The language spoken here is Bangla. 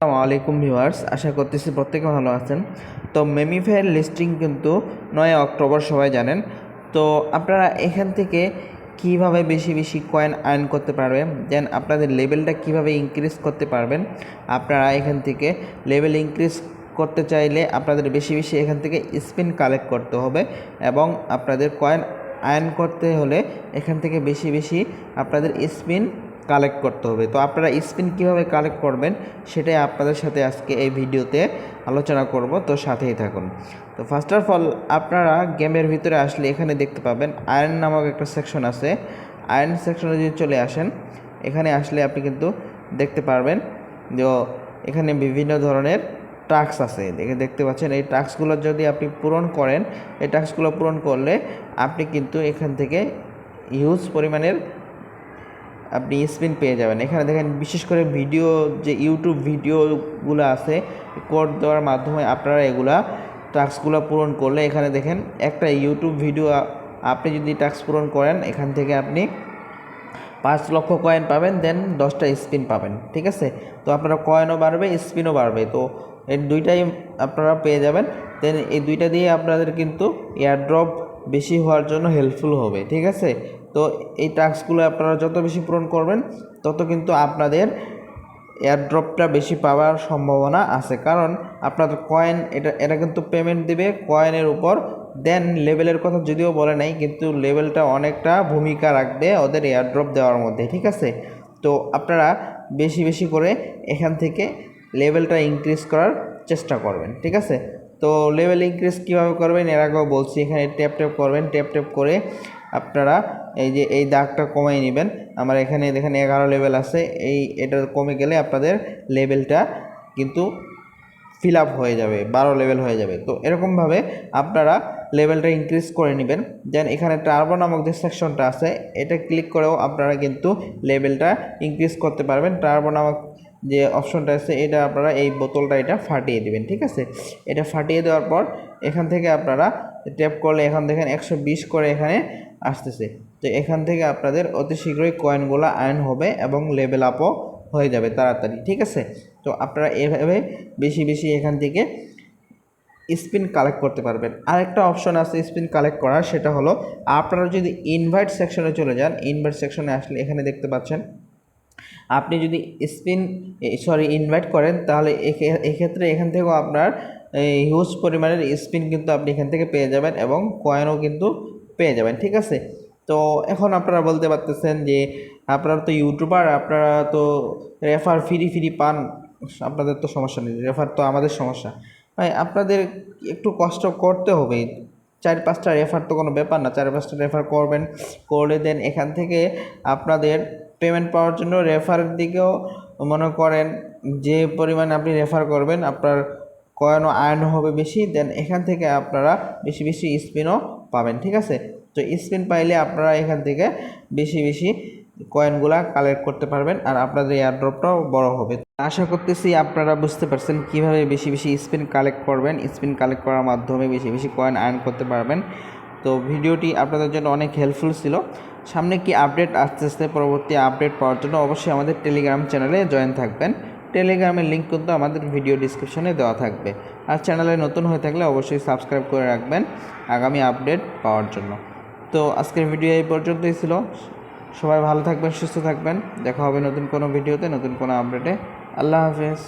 আসসালামু আলাইকুম ভিউয়ার্স, আশা করতেছি প্রত্যেকে ভালো আছেন। তো মেমিফায়ার লিস্টিং কিন্তু নয় অক্টোবর, সবাই জানেন। তো আপনারা এখান থেকে কীভাবে বেশি বেশি কয়েন আর্ন করতে পারবেন? দেন আপনাদের লেভেলটা কীভাবে ইনক্রিজ করতে পারবেন? আপনারা এখান থেকে লেভেল ইনক্রিজ করতে চাইলে আপনাদের বেশি বেশি এখান থেকে স্পিন কালেক্ট করতে হবে এবং আপনাদের কয়েন আয়ন করতে হলে এখান থেকে বেশি বেশি আপনাদের স্পিন কালেক্ট করতে হবে। তো আপনারা স্পিন কীভাবে কালেক্ট করবেন সেটাই আপনাদের সাথে আজকে এই ভিডিওতে আলোচনা করব। তো সাথেই থাকুন। তো ফার্স্ট অফ অল আপনারা গেমের ভিতরে আসলে এখানে দেখতে পাবেন আয়রন নামক একটা সেকশন আছে। আয়রন সেকশনে যদি চলে আসেন, এখানে আসলে আপনি কিন্তু দেখতে পারবেন যে এখানে বিভিন্ন ধরনের টাস্ক আছে। দেখে দেখতে পাচ্ছেন, এই টাস্কগুলো যদি আপনি পূরণ করেন, এই টাস্কগুলো পূরণ করলে আপনি কিন্তু এখান থেকে হিউজ পরিমাণের আপনি স্পিন পেয়ে যাবেন। এখানে দেখেন বিশেষ করে ভিডিও যে ইউটিউব ভিডিওগুলো আছে কোড দেওয়ার মাধ্যমে আপনারা এগুলা টাস্কগুলো পূরণ করলে এখানে দেখেন একটা ইউটিউব ভিডিও আপনি যদি টাস্ক পূরণ করেন, এখান থেকে আপনি পাঁচ লক্ষ কয়েন পাবেন দেন দশটা স্পিন পাবেন, ঠিক আছে? তো আপনারা কয়েনও বাড়বে স্পিনও বাড়বে। তো এই দুইটাই আপনারা পেয়ে যাবেন দেন এই দুইটা দিয়ে আপনাদের কিন্তু এয়ারড্রপ বেশি হওয়ার জন্য হেল্পফুল হবে, ঠিক আছে? তো এই টাস্কগুলো আপনারা যত বেশি পূরণ করবেন, তত কিন্তু আপনাদের এয়ারড্রপটা বেশি পাওয়ার সম্ভাবনা আছে। কারণ আপনাদের কয়েন এটা এটা কিন্তু পেমেন্ট দিবে কয়েনের উপর। দেন লেভেলের কথা যদিও বলে নাই, কিন্তু লেভেলটা অনেকটা ভূমিকা রাখবে ওদের এয়ারড্রপ দেওয়ার মধ্যে, ঠিক আছে? তো আপনারা বেশি বেশি করে এখান থেকে লেভেলটা ইনক্রিজ করার চেষ্টা করবেন, ঠিক আছে? তো লেভেল ইনক্রিজ কীভাবে করবেন, এর আগেও বলছি, এখানে ট্যাপ ট্যাপ করবেন ট্যাপ ট্যাপ করে আপনারা এই যে এই দাগটা কমিয়ে নেবেন। আমার এখানে দেখেন এগারো লেভেল আছে। এই এটা কমে গেলে আপনাদের লেভেলটা কিন্তু ফিল আপ হয়ে যাবে, বারো লেভেল হয়ে যাবে। তো এরকমভাবে আপনারা লেভেলটা ইনক্রিজ করে নেবেন। দেন এখানে টার্বো নামক যে সেকশনটা আছে, এটা ক্লিক করেও আপনারা কিন্তু লেভেলটা ইনক্রিজ করতে পারবেন। টার্বো নামক যে অপশনটা আছে, এটা আপনারা এই বোতলটা এটা ফাটিয়ে দেবেন, ঠিক আছে? এটা ফাটিয়ে দেওয়ার পর এখান থেকে আপনারা ট্যাপ করলে এখান দেখেন একশো বিশ করে এখানে আসতেছে। তো এখান থেকে আপনাদের অতি শীঘ্রই কয়েনগুলো আয়ন হবে এবং লেভেল আপও হয়ে যাবে তাড়াতাড়ি, ঠিক আছে? তো আপনারা এভাবে বেশি বেশি এখান থেকে স্পিন কালেক্ট করতে পারবেন। আরেকটা অপশন আছে স্পিন কালেক্ট করার, সেটা হলো আপনারা যদি ইনভাইট সেকশনে চলে যান ইনভাইট সেকশনে আসলে এখানে দেখতে পাচ্ছেন, আপনি যদি স্পিন সরি ইনভাইট করেন, তাহলে এক্ষেত্রে এখান থেকেও আপনার হিউজ পরিমাণের স্পিন কিন্তু আপনি এখান থেকে পেয়ে যাবেন এবং কয়েনও কিন্তু পেয়ে যাবেন, ঠিক আছে? তো এখন আপনারা বলতে পারতেছেন যে আপনারা তো ইউটিউবার, আপনারা তো রেফার ফ্রি ফ্রি পান, আপনাদের তো সমস্যা নেই, রেফার তো আমাদের সমস্যা। ভাই, আপনাদের একটু কষ্ট করতে হবে, চার পাঁচটা রেফার তো কোনো ব্যাপার না, চার পাঁচটা রেফার করবেন করলে দেন, এখান থেকে আপনাদের পেমেন্ট পাওয়ার জন্য রেফারের দিকেও মনে করেন যে পরিমাণ আপনি রেফার করবেন, আপনার কয়েনও আয়ন হবে বেশি, দেন এখান থেকে আপনারা বেশি বেশি স্পিনও পাবেন, ঠিক আছে? তো স্পিন পাইলে আপনারা এখান থেকে বেশি বেশি কয়েনগুলা কালেক্ট করতে পারবেন আর আপনাদের এয়ারড্রপটাও বড় হবে। আশা করতেছি আপনারা বুঝতে পারছেন কীভাবে বেশি বেশি স্পিন কালেক্ট করবেন। স্পিন কালেক্ট করার মাধ্যমে বেশি বেশি কয়েন আর্ন করতে পারবেন। তো ভিডিওটি আপনাদের জন্য অনেক হেল্পফুল ছিল। সামনে কি আপডেট আসতে আসতে পরবর্তী আপডেট পাওয়ার জন্য অবশ্যই আমাদের টেলিগ্রাম চ্যানেলে জয়েন থাকবেন। টেলিগ্রামের লিঙ্ক কিন্তু আমাদের ভিডিও ডিসক্রিপশনে দেওয়া থাকবে। আর চ্যানেলে নতুন হয়ে থাকলে অবশ্যই সাবস্ক্রাইব করে রাখবেন আগামী আপডেট পাওয়ার জন্য। তো আজকের ভিডিও এই পর্যন্তই ছিল। সবাই ভালো থাকবেন, সুস্থ থাকবেন। দেখা হবে নতুন কোনো ভিডিওতে নতুন কোনো আপডেটে আল্লাহ হাফেজ।